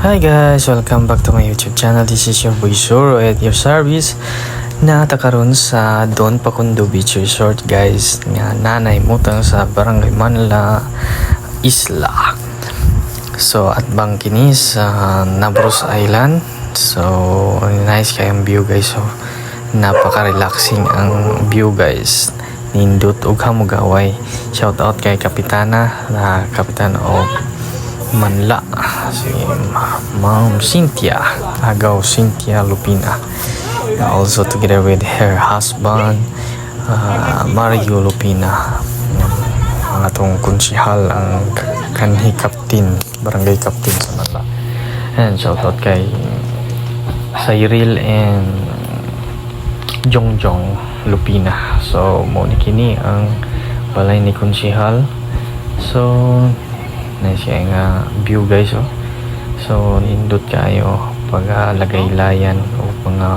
Hi guys! Welcome back to my YouTube channel. This is your boy Zoro at your service na takaron sa Don Pakundo Beach Resort guys nga nanay mutang sa Barangay Manila Isla. So at bang kini sa Nabros Island. So nice kayang view guys. So napaka-relaxing ang view guys. Nindot ug hamugaway. Shout out kay Kapitana na Kapitan of Manla. Si Ma- Ma'am Cynthia Agaw Cynthia Lupina. Also together with her husband uh, Mario Lupina. Ang atong konsihal ang kanhi captain barangay captain sa Manla. And shout out kay Cyril and Jongjong Lupina. So mo ni kini ang balay ni konsihal so siya nga view guys oh. So nindot kayo pag ah, lagay-layan o mga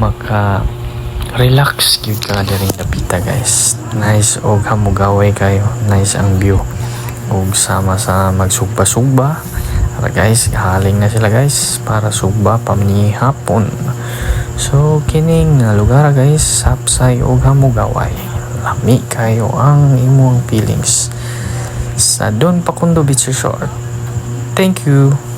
maka relax gyud ka diri dapita guys. Nice og hamugaway kayo. Nice ang view. Og sama sa magsugba-sugba. Ara guys, haling na sila guys para sugba pamni hapon. So kining lugar guys, sapsay og hamugaway. Lami kayo ang imong feelings sa Don Pakundo Beach Resort. Thank you.